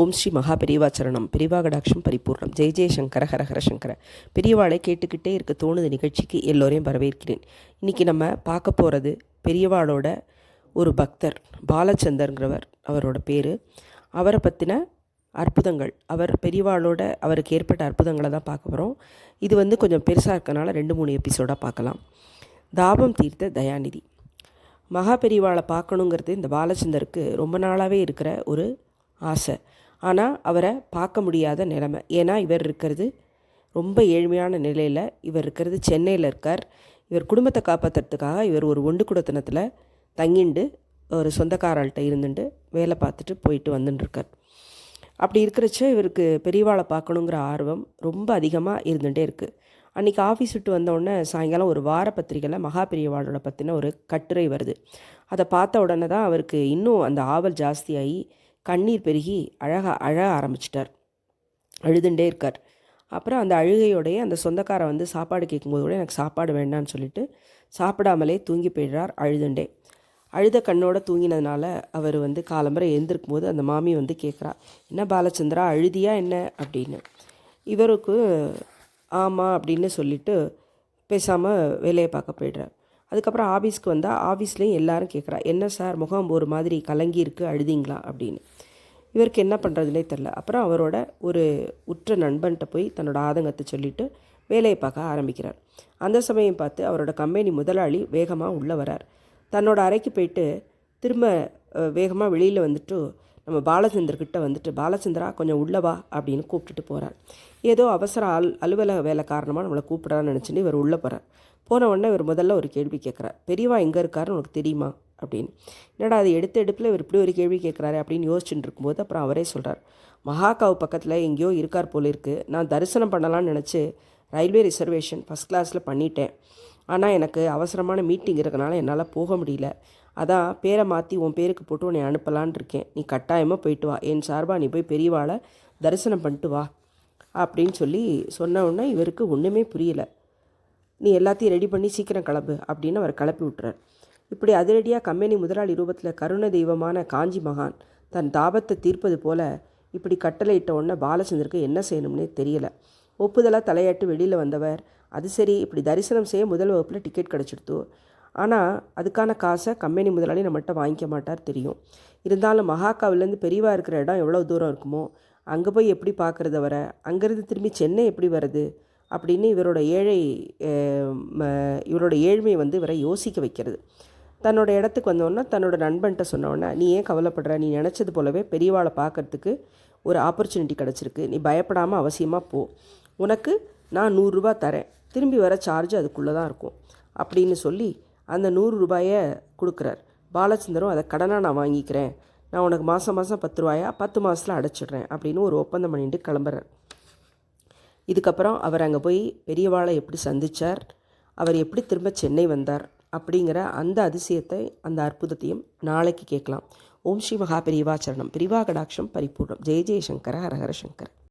ஓம் ஸ்ரீ மகா பெரியவாச்சரணம் பெரியவாகடாட்சம் பரிபூர்ணம். ஜெய ஜெயசங்கர ஹரஹர சங்கர. பெரியவாளை கேட்டுக்கிட்டே இருக்க தோணுது நிகழ்ச்சிக்கு எல்லோரையும் வரவேற்கிறேன். இன்றைக்கி நம்ம பார்க்க போகிறது பெரியவாளோட ஒரு பக்தர் பாலச்சந்தர்ங்கிறவர் அவரோட பேர். அவரை பற்றின அற்புதங்கள் அவர் பெரியவாளோட அவருக்கு ஏற்பட்ட அற்புதங்களை தான் பார்க்க போகிறோம் இது வந்து கொஞ்சம் பெருசாக இருக்கனால ரெண்டு மூணு எபிசோடாக பார்க்கலாம். தாபம் தீர்த்த தயாநிதி. மகா பெரியவாளை பார்க்கணுங்கிறது இந்த பாலச்சந்தருக்கு ரொம்ப நாளாகவே இருக்கிற ஒரு ஆசை. ஆனால் அவரை பார்க்க முடியாத நிலைமை. ஏன்னா இவர் இருக்கிறது ரொம்ப ஏழ்மையான நிலையில் இவர் இருக்கிறது சென்னையில் இருக்கார். இவர் குடும்பத்தை காப்பாற்றுறதுக்காக இவர் ஒரு ஒண்டு குடத்தனத்தில் தங்கிண்டு ஒரு சொந்தக்காரர்கிட்ட இருந்துட்டு வேலை பார்த்துட்டு போயிட்டு வந்துட்டுருக்கார் அப்படி இருக்கிறச்ச இவருக்கு பெரியவாளை பார்க்கணுங்கிற ஆர்வம் ரொம்ப அதிகமாக இருந்துகிட்டே இருக்குது அன்றைக்கி ஆஃபீஸ் விட்டு வந்தோடனே சாயங்காலம் ஒரு வார பத்திரிகையில் மகா பெரியவாளோட பற்றின ஒரு கட்டுரை வருது. அதை பார்த்த உடனே தான் அவருக்கு இன்னும் அந்த ஆவல் ஜாஸ்தியாகி கண்ணீர் பெருகி அழகாக அழ ஆரம்பிச்சிட்டார். அழுதுண்டே இருக்கார். அப்புறம் அந்த அழுகையோடைய அந்த சொந்தக்காரன் வந்து சாப்பாடு கேட்கும்போது கூட எனக்கு சாப்பாடு வேண்டாம்னு சொல்லிட்டு சாப்பிடாமலே தூங்கி போயிடுறார் அழுதுண்டே. அழுத கண்ணோட தூங்கினதுனால அவர் வந்து காலம்பரை எழுந்திருக்கும் போது அந்த மாமி வந்து கேட்குறா என்ன பாலச்சந்திரா அழுதியா என்ன? அப்படின்னு. இவருக்கு ஆமாம் அப்படின்னு சொல்லிட்டு பேசாமல் வேலையை பார்க்க போய்ட்றார். அதுக்கப்புறம் ஆஃபீஸ்க்கு வந்தால் ஆஃபீஸ்லேயும் எல்லாரும் கேட்குறா என்ன சார் முகம் ஒரு மாதிரி கலங்கி இருக்குது அழுதிங்களா? அப்படின்னு. இவருக்கு என்ன பண்ணுறதுனே தெரில அப்புறம் அவரோட ஒரு உற்ற நண்பன்கிட்ட போய் தன்னோட ஆதங்கத்தை சொல்லிவிட்டு வேலையை பார்க்க ஆரம்பிக்கிறார். அந்த சமயம் பார்த்து அவரோட கம்பெனி முதலாளி வேகமாக உள்ளே வரார். தன்னோட அறைக்கு போயிட்டு திரும்ப வேகமாக வெளியில் வந்துட்டு நம்ம பாலச்சந்தர்கிட்ட வந்துட்டு பாலச்சந்திரா கொஞ்சம் உள்ளவா அப்படின்னு கூப்பிட்டுட்டு போகிறார் ஏதோ அவசர அல் அலுவலக வேலை காரணமாக நம்மளை கூப்பிட்றான்னு நினச்சின்னு இவர் உள்ளே போகிறார் போன உடனே இவர் முதல்ல ஒரு கேள்வி கேட்குறார் பெரியவா எங்கே இருக்காருன்னு உனக்கு தெரியுமா? அப்படின்னு. என்னடா அது எடுத்த எடுப்பில் இவர் இப்படி ஒரு கேள்வி கேட்குறாரு அப்படின்னு யோசிச்சுட்டு இருக்கும்போது அப்புறம் அவரே சொல்கிறார் மகாகாவ் பக்கத்தில் எங்கேயோ இருக்கார் போல இருக்குது நான் தரிசனம் பண்ணலான்னு நினச்சி ரயில்வே ரிசர்வேஷன் ஃபஸ்ட் கிளாஸில் பண்ணிட்டேன். ஆனால் எனக்கு அவசரமான மீட்டிங் இருக்கனால என்னால் போக முடியல. அதான் பேரை மாற்றி உன் பேருக்கு போட்டு உன்னை அனுப்பலான் இருக்கேன். நீ கட்டாயமாக போயிட்டு வா. என் சார்பாக நீ போய் பெரியவாளை தரிசனம் பண்ணிட்டு வா அப்படின்னு சொல்லி சொன்ன உடனே இவருக்கு ஒன்றுமே புரியலை. நீ எல்லாத்தையும் ரெடி பண்ணி சீக்கிரம் கிளம்பு அப்படின்னு அவர் கிளப்பி விட்டுறார். இப்படி அதிரடியாக கம்பெனி முதலாளி ரூபத்தில் கருண தெய்வமான காஞ்சி மகான் தன் தாபத்தை தீர்ப்பது போல இப்படி கட்டளையிட்ட உடனே பாலச்சந்தருக்கு என்ன செய்யணும்னே தெரியல. ஒப்புதலாக தலையாட்டு வெளியில் வந்தவர் அது சரி இப்படி தரிசனம் செய்ய முதல் வகுப்பில் டிக்கெட் கிடச்சிடுத்து. ஆனால் அதுக்கான காசை கம்பெனி முதலாளி நம்மகிட்ட வாங்கிக்க மாட்டார் தெரியும். இருந்தாலும் மகாக்காவிலேருந்து பெரியவா இருக்கிற இடம் எவ்வளோ தூரம் இருக்குமோ அங்கே போய் எப்படி பார்க்குறத வர அங்கேருந்து திரும்பி சென்னை எப்படி வருது அப்படின்னு இவரோட ஏழை இவரோட ஏழ்மை வந்து இவரை யோசிக்க வைக்கிறது. தன்னோட இடத்துக்கு வந்தோன்னே தன்னோட நண்பன்கிட்ட சொன்னோடனே நீ ஏன் கவலைப்படுற? நீ நினச்சது போலவே பெரியவாளை பார்க்குறதுக்கு ஒரு ஆப்பர்ச்சுனிட்டி கிடச்சிருக்கு. நீ பயப்படாமல் அவசியமாக போ. உனக்கு நான் நூறுரூபா தரேன். திரும்பி வர சார்ஜ் அதுக்குள்ளே தான் இருக்கும். அப்படின்னு சொல்லி அந்த நூறு ரூபாயை கொடுக்குறார். பாலச்சந்தரும் அதை கடனாக நான் வாங்கிக்கிறேன். நான் உனக்கு மாதம் மாதம் பத்து ரூபாயா? பத்து மாதத்தில் அடைச்சிடுறேன். அப்படின்னு ஒரு ஒப்பந்தம் பண்ணிட்டு கிளம்புறார். இதுக்கப்புறம் அவர் அங்கே போய் பெரியவாளை எப்படி சந்தித்தார் அவர் எப்படி திரும்ப சென்னை வந்தார்? அப்படிங்கிற அந்த அதிசயத்தை அந்த அற்புதத்தையும் நாளைக்கு கேட்கலாம். ஓம் ஸ்ரீ மகா பெரியவா சரணம். பெரிவா கடாட்சம் பரிபூர்ணம். ஜெய ஜெயசங்கர ஹரஹர சங்கர்.